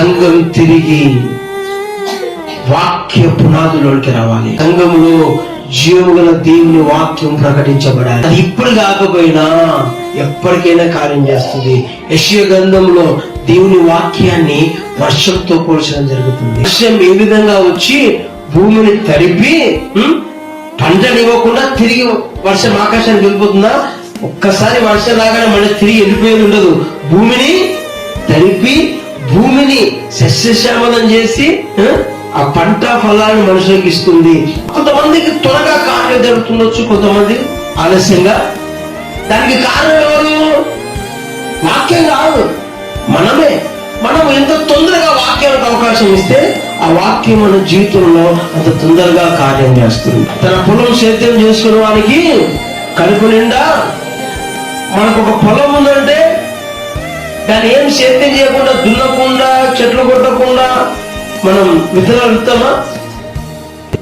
సంఘం తిరిగి వాక్య పునాదులోకి రావాలి. సంఘంలో జీవుల దేవుని వాక్యం ప్రకటించబడాలి. అది ఇప్పుడు కాకపోయినా ఎప్పటికైనా కార్యం చేస్తుంది. యశ్య గ్రంథంలో దేవుని వాక్యాన్ని వర్షంతో పోల్చడం జరుగుతుంది. వర్షం ఏ విధంగా వచ్చి భూమిని తడిపి పంటనివ్వకుండా తిరిగి వర్షం ఆకాశానికి వెళ్ళిపోతుందా? ఒక్కసారి వర్షం రాగానే మళ్ళీ తిరిగి వెళ్ళిపోయేది ఉండదు. భూమిని తడిపి భూమిని సస్యశ్యామలం చేసి ఆ, పంట ఫలాన్ని మనుషులకు ఇస్తుంది. కొంతమందికి త్వరగా కార్యం జరుగుతుండొచ్చు కొంతమంది ఆలస్యంగా. దానికి కారణం ఎవరు? వాక్యం కాదు మనమే. మనం ఎంత తొందరగా వాక్యానికి అవకాశం ఇస్తే ఆ వాక్యం మన జీవితంలో అంత తొందరగా కార్యం చేస్తుంది. తన పొలం సేద్యం చేసుకున్న వానికి కడుపు నిండా మనకు ఒక పొలం ఉందంటే కానీ ఏం సేద్యం చేయకుండా దున్నకుండా చెట్లు కొట్టకుండా మనం విత్తనాలు విత్తామా?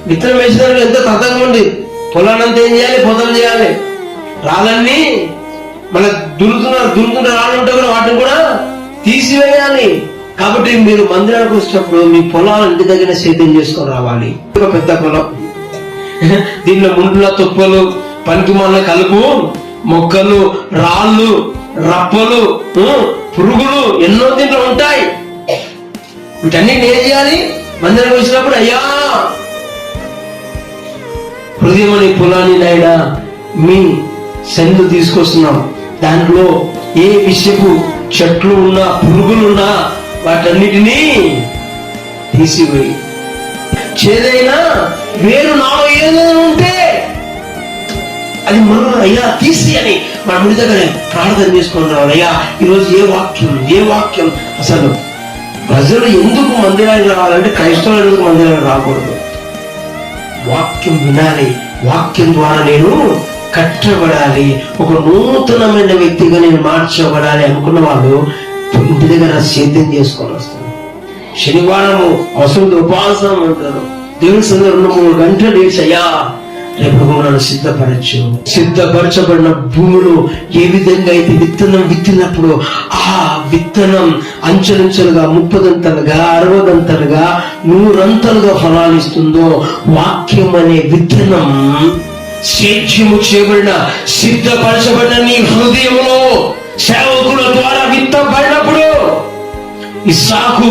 విత్తనం వేసిన ఎంత తతంగా ఉంది? పొలానంతా ఏం చేయాలి? పొదలు చేయాలి. రాళ్ళన్నీ మన దున్నుతున్నారు దున్నుతున్న రాళ్ళు ఉంటే కూడా వాటిని కూడా తీసివేయాలి. కాబట్టి మీరు మందిరానికి వచ్చినప్పుడు మీ పొలాలు ఇంటి దగ్గర సేద్యం చేసుకొని రావాలి. ఒక పెద్ద పొలం. దీనిలో ముండ్ల తుప్పలు పనికి మన కలుపు మొక్కలు రాళ్ళు రప్పలు పురుగులు ఎన్నో దీంట్లో ఉంటాయి. వీటన్నిటిని ఏం చేయాలి? మందిరం వచ్చినప్పుడు అయ్యా! హృదయమని పొలాన్ని నాయన మీ సందు తీసుకొస్తున్నాం. దాంట్లో ఏ విషయపు చెట్లు ఉన్నా పురుగులు ఉన్నా వాటన్నిటినీ తీసివేయి. చేదైనా వేరు నాలో ఏదైనా ఉంటే అది మనం అయ్యా తీసి అని మన దగ్గర ప్రార్థన చేసుకొని రావాలయ్యా. ఈరోజు ఏ వాక్యం ఏ వాక్యం? అసలు ప్రజలు ఎందుకు మందిరానికి రావాలంటే క్రైస్తవులు ఎందుకు మందిరానికి రాకూడదు? వాక్యం వినాలి. వాక్యం ద్వారా నేను కట్టబడాలి. ఒక నూతనమైన వ్యక్తిగా నేను మార్చబడాలి అనుకున్న వాళ్ళు ఇంటి దగ్గర సేద్యం చేసుకొని వస్తారు. శనివారము అవసరం ఉపవాసం ఉంటారు. దేవుని సందర్భంలో మూడు గంటలు లేచి ప్రభువులను సిద్ధపరచు? సిద్ధపరచబడిన భూములు ఏ విధంగా అయితే విత్తనం విత్తినప్పుడు ఆ విత్తనం అంచెలంచెలుగా ముప్పదంతలుగా అరవదంతలుగా నూరంతలుగా ఫలాలిస్తుందో వాక్యం అనే విత్తనం సేద్యము చేయబడిన సిద్ధపరచబడిన నీ హృదయంలో సేవకుల ద్వారా విత్తబడినప్పుడు ఇస్సాకు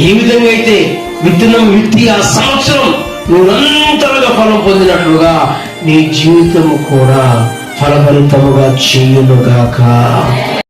ఏ విధంగా అయితే విత్తనం విత్తి ఆ సంవత్సరం నిరంతరంగా ఫలం పొందినట్లుగా నీ జీవితము కూడా ఫలభరితముగా చేయునుగాక.